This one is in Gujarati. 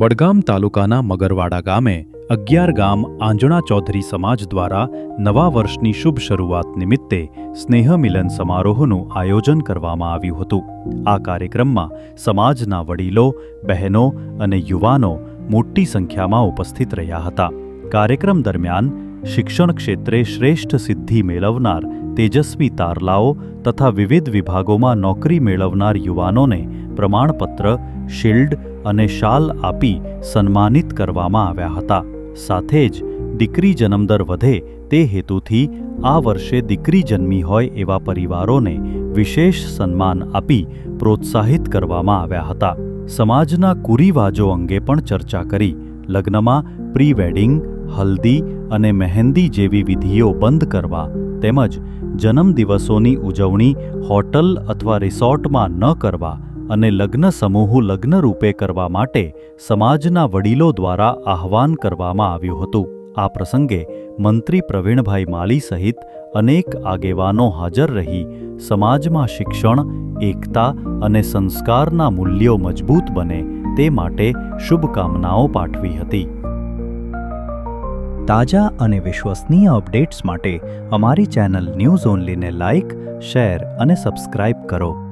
વડગામ તાલુકાના મગરવાડા ગામે અગિયાર ગામ આંજણા ચૌધરી સમાજ દ્વારા નવા વર્ષની શુભ શરૂઆત નિમિત્તે સ્નેહ મિલન સમારોહનું આયોજન કરવામાં આવ્યું હતું. આ કાર્યક્રમમાં સમાજના વડીલો, બહેનો અને યુવાનો મોટી સંખ્યામાં ઉપસ્થિત રહ્યા હતા. કાર્યક્રમ દરમિયાન શિક્ષણ ક્ષેત્રે શ્રેષ્ઠ સિદ્ધિ મેળવનાર તેજસ્વી તારલાઓ તથા વિવિધ વિભાગોમાં નોકરી મેળવનાર યુવાનોને પ્રમાણપત્ર, શિલ્ડ અને શાલ આપી સન્માનિત કરવામાં આવ્યા હતા. સાથે જ દીકરી જન્મદર વધે તે હેતુથી આ વર્ષે દીકરી જન્મી હોય એવા પરિવારોને વિશેષ સન્માન આપી પ્રોત્સાહિત કરવામાં આવ્યા હતા. સમાજના કુરિવાજો અંગે પણ ચર્ચા કરી. લગ્નમાં પ્રી વેડિંગ હલ્દી અને મહેંદી જેવી વિધિઓ બંધ કરવા તેમજ જન્મદિવસોની ઉજવણી હોટલ અથવા રિસોર્ટમાં ન કરવા અને લગ્ન સમૂહ લગ્ન રૂપે કરવા માટે સમાજના વડીલો દ્વારા આહવાન કરવામાં આવ્યું હતું. આ પ્રસંગે મંત્રી પ્રવીણભાઈ માલી સહિત અનેક આગેવાનો હાજર રહી સમાજમાં શિક્ષણ, એકતા અને સંસ્કારના મૂલ્યો મજબૂત બને તે માટે શુભકામનાઓ પાઠવી હતી. તાજા અને વિશ્વસનીય અપડેટ્સ માટે અમારી ચેનલ ન્યૂઝ ઓનલીને લાઇક શેર અને સબસ્ક્રાઇબ કરો.